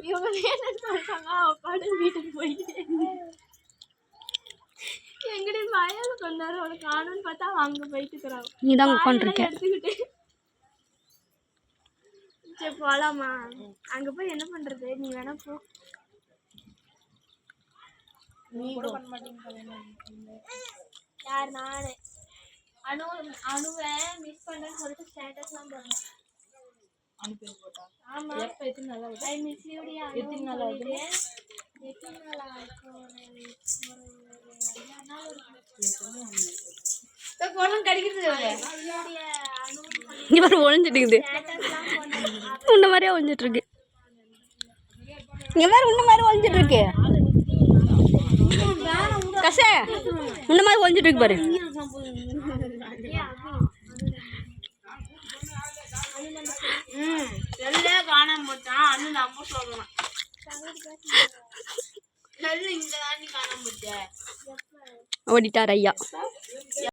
இவங்க வேணும்னு சொல்லிட்டாங்க அவ பாடு வீட்டுக்கு போயிட்டு எங்கடி வயல் கொண்டாரு? அவளை காணும்னு பார்த்தா அங்க போயிட்டு இருக்கிறான். நீ தான் உட்காந்துருக்க எடுத்துக்கிட்டு. சரி போலாமா? அங்க போய் என்ன பண்றது? நீ வேணா போ. யார்? நானு. அணு அணுவை மிஸ் பண்ணேன்னு சொல்லிட்டு ஸ்டேட்டஸ்லாம் போடுறேன் ஆமா. எப்போ எத்தனை நாள் ஆகுது ஐ மிஸ் யூடியா எத்தனை நாள் ஆகுது? எத்தனை நாள் சொல்லி இங்கே பாரு ஒழிஞ்சிட்டு உன்ன மாதிரியே ஒழிஞ்சிட்டு இருக்கு இங்கே பாரு உன்ன மாதிரி ஒழிஞ்சிட்டு இருக்கு கசே உன்ன மாதிரி ஒழிஞ்சிட்டு இருக்கு பாரு ம் செல்லே காணாம போச்சான் அண்ணன் நம்ம சொல்லலாம் செல்லு இங்க தாண்டி காணாம போச்சே? ஓடிட்டார் ஐயா.